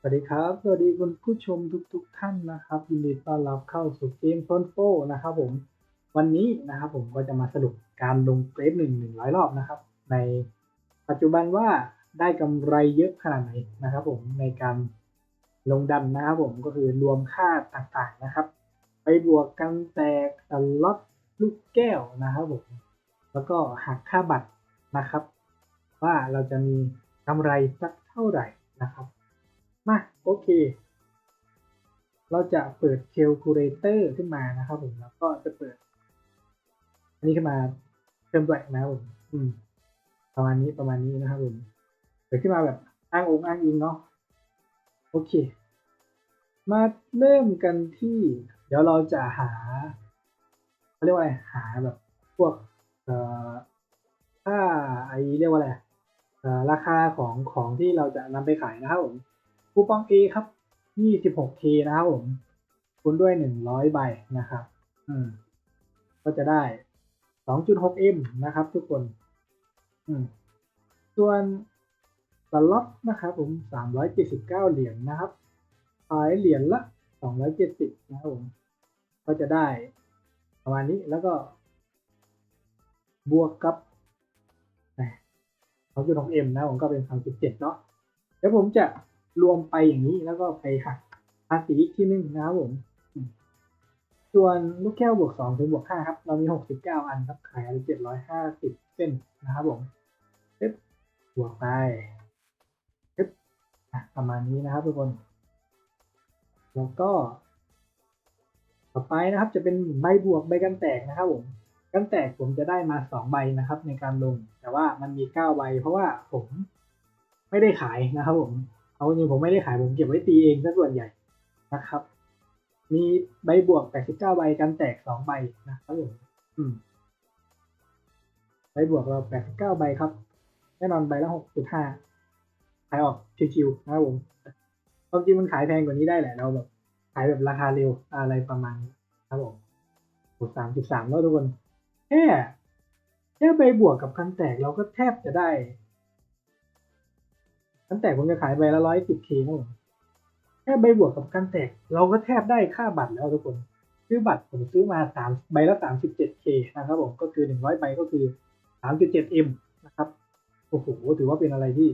สวัสดีครับ สวัสดีคุณผู้ชมทุกๆทท่านนะครับ ยินดีต้อนรับเข้าสู่เกมโซนโฟนะครับผม วันนี้นะครับผมก็จะมาสรุปการลงเกรฟหนึ่งหนึ่งร้อยรอบนะครับ ในปัจจุบันว่าได้กำไรเยอะขนาดไหนนะครับ ผมในการลงดันนะครับผมก็คือรวมค่าต่างๆนะครับ ไปบวกกันแตกสล็อตลูกแก้วนะครับผมแล้วก็หักค่าบัตรนะครับ ว่าเราจะมีกำไรสักเท่าไหร่นะครับ มา โอเค เราจะเปิดเคลคูเลเตอร์ขึ้นมานะครับผม แล้วก็จะเปิด อันนี้ขึ้นมาเพิ่มด้วยนะผมอืม ประมาณนี้ประมาณนี้นะครับผม เปิดขึ้นมาแบบอ้างองค์อ้างอิงเนาะ โอเค มาเริ่มกันที่ เดี๋ยวเราจะหาเขาเรียกว่าอะไร หาแบบพวก เอ่อค่าไอเรียกว่าอะไรเอ่อราคาของของที่เราจะนำไปขายนะครับผม คูปอง A ครับ 26K นะครับผมคูณด้วย 100 ใบนะครับอืมก็จะได้ 2.6M นะครับทุกคน อืมส่วนสล็อตนะครับผม 379 เหรียญนนะครับ ขายเหรียญละ 270 นะครับผม ก็จะได้ประมาณนี้แล้วก็ บวกกับ 2.6M นะผมก็เป็น 3.7 เนาะเดี๋ยวผมจะ รวมไปอย่างนี้แล้วก็ไปหักภาษีอีกที่นึงนะครับผม ส่วนลูกแก้วบวกสองถึงบวกห้าครับ เรามีหกสิบเก้าอันครับขายเจ็ดร้อยห้าสิบเส้นนะครับผมเอ๊บวกไปเอ๊บประมาณนี้นะครับทุกคน แล้วก็ ต่อไปนะครับ จะเป็นใบบวกใบกันแตกนะครับผมกันแตกผมจะได้มาสองใบนะครับ ในการลง แต่ว่ามันมีเก้าใบเพราะว่าผมไม่ได้ขายนะครับผม เอาจริงผมไม่ได้ขายผมเก็บไว้ตีเองซะส่วนใหญ่นะครับ มีใบบวก 89 ใบกันแตก 2 ใบนะครับผมอืมใบบวกเรา 89 ใบครับ แน่นอนใบละ 6.5 ขายออกชิวๆนะครับผมความจริงมันขายแพงกว่านี้ได้แหละเราแบบขายแบบราคาเร็วอะไรประมาณนี้ครับผมบวก3.3แล้วทุกคนแค่แค่ใบบวกกับกันแตกเราก็แทบจะได้ กันแตกผมจะขายใบละร้อยสิบเคนะผมแค่ใบบวกกับกันแตก เราก็แทบได้ค่าบัตรแล้วทุกคนซื้อบัตรผมซื้อมาสามใบละสามสิบเจ็ดเคนะครับผมก็คือหนึ่งร้อยใบก็คือสามจุดเจ็ดเอ็มนะครับโอ้โหถือว่าเป็นอะไรที่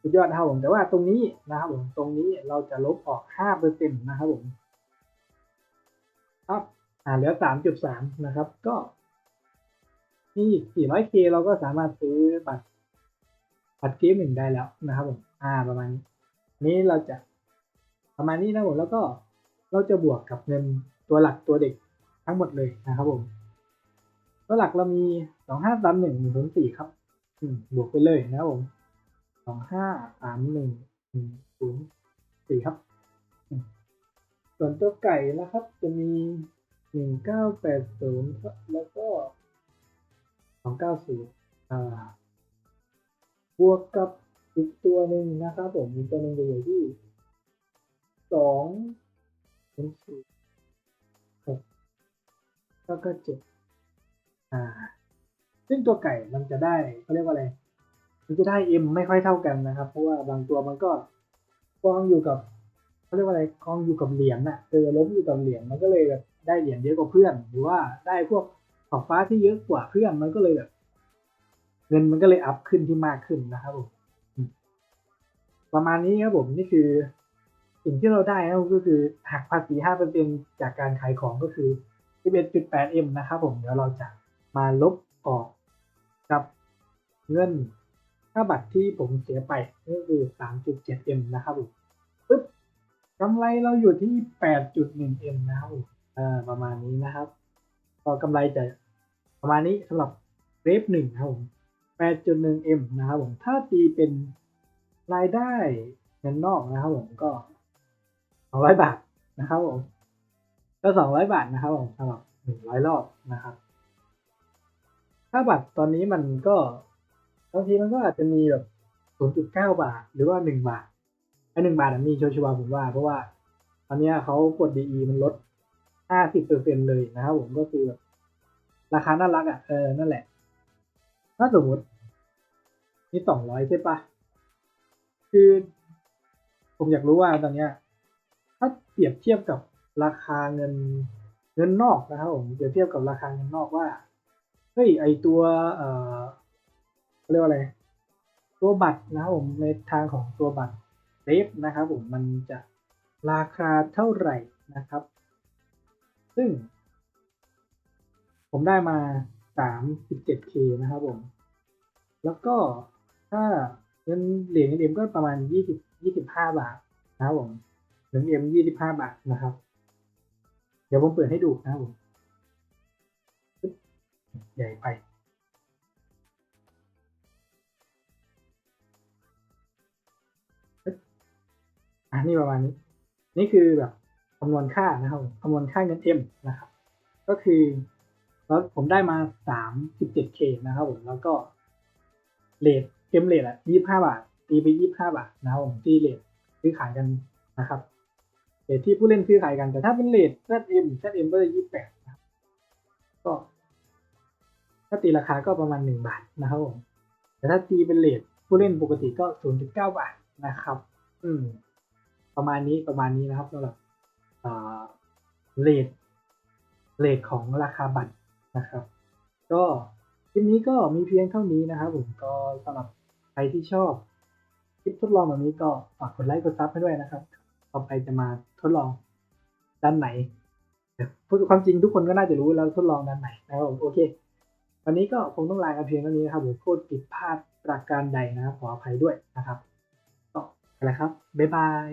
สุดยอดนะครับผมแต่ว่าตรงนี้นะครับผมตรงนี้เราจะลบออกห้าเปอร์เซ็นต์นะครับผมครับอ่าเหลือสามจุดสามนะครับ ก็นี่สี่ร้อยเคเราก็สามารถซื้อบัตร บัตรเกมหนึ่งได้แล้วนะครับผมอ่าประมาณนี้นี้เราจะประมาณนี้นะผมแล้วก็เราจะบวกกับเงินตัวหลักตัวเด็กทั้งหมดเลยนะครับผมตัวหลักเรามีสองห้าสามหนึ่งหนึ่งศูนย์สี่ครับบวกไปเลยนะครับผมสองห้าสามหนึ่งหนึ่งศูนย์สี่ครับ ส่วนตัวไก่นะครับ จะมีหนึ่งเก้าแปดศูนย์แล้วก็สองเก้าศูนย์อ่า บวกกับอีกตัวหนึ่งนะครับผมอีกตัวหนึ่งจะอยู่ที่สองสี่หกแล้วก็เจ็ดอ่า ซึ่งตัวไก่มันจะได้เขาเรียกว่าอะไร มันจะได้เอ็มไม่ค่อยเท่ากันนะครับ เพราะว่าบางตัวมันก็กองอยู่กับเขาเรียกว่าอะไรกองอยู่กับเหรียญน่ะเจอล้มอยู่กับเหรียญมันก็เลยแบบได้เหรียญเยอะกว่าเพื่อน หรือว่าได้พวกขอบฟ้าที่เยอะกว่าเพื่อนมันก็เลยแบบ เงินมันก็เลยอัพขึ้นที่มากขึ้นนะครับผมประมาณนี้ครับผมนี่คือสิ่งที่เราได้นะก็คือหักภาษีห้าเปอร์เซ็นจากการขายของก็คือ 11.8 m นะครับผมเดี๋ยวเราจะมาลบออกกับเงินค่าบัตรที่ผมเสียไปก็คือ 3.7 m นะครับผมปึ๊บกำไรเราอยู่ที่ 8.1 m นะครับผมประมาณนี้นะครับ ก็กำไรจะประมาณนี้สำหรับเรฟหนึ่งครับผม 8.1m นะครับผมถ้าตีเป็นรายได้เงินนอกนะครับผมก็ 200 บาทนะครับผมก็200 บาทนะครับผมสำหรับ 100 รอบนะครับถ้าบัตรตอนนี้มันก็บางทีมันก็อาจจะมีแบบ 0.9 บาท หรือว่า 1 บาทไอ้1บาทมีโชชัวผมว่าเพราะว่าตอนนี้เขากด DE มันลด 50%เลยนะครับผมก็คือแบบราคาน่ารักอะเออนั่นแหละ ถ้าสมมติมีสองร้อยใช่ปะคือ ผมอยากรู้ว่าตอนเนี้ย ถ้าเปรียบเทียบกับราคาเงินเงินนอกนะครับผมเปรียบเทียบกับราคาเงินนอกว่าเฮ้ยไอตัวเอ่อเรียกว่าอะไร ตัวบัตรนะครับผมในทางของตัวบัตรเซฟนะครับผมมันจะราคาเท่าไหร่นะครับ ซึ่ง ผมได้มา 37k นะครับผม แล้วก็ถ้าเงินเหรียญเงินเอ็มก็ประมาณ 20 25 บาทนะครับผมเหรียญเอ็ม25 บาทนะครับ เดี๋ยวผมเปิดให้ดูนะครับผมใหญ่ไปอะนี่ประมาณนี้ นี่คือแบบคำนวณค่านะครับคำนวณค่าเงิน M นะครับ ก็คือ แล้วผมได้มา 37k นะครับผมแล้วก็เลทเอ็มเลทอะ25บาทตีไป25บาทนะครับผมที่เลทซื้อขายกันนะครับเลทที่ผู้เล่นซื้อขายกันแต่ถ้าเป็นเลท ZM ZM ก็จะ28นะครับก็ ถ้าตีราคาก็ประมาณ1บาทนะครับผมแต่ถ้าตีเป็นเลทผู้เล่นปกติก็0.9บาทนะครับ อืม ประมาณนี้ประมาณนี้นะครับสำหรับเลทเลทของราคาบัตร นะครับ ก็คลิปนี้ก็มีเพียงเท่านี้นะครับผมก็สำหรับใครที่ชอบคลิปทดลองแบบนี้ก็ฝากกดไลค์กดซับให้ด้วยนะครับ ต่อไปจะมาทดลองด้านไหนพูดความจริงทุกคนก็น่าจะรู้แล้วทดลองด้านไหนนะครับผมโอเค วันนี้ก็คงต้องลากันเพียงเท่านี้นะครับผมพูดผิดพลาดประการใดนะครับขออภัยด้วยนะครับก็อะไรครับบ๊ายบาย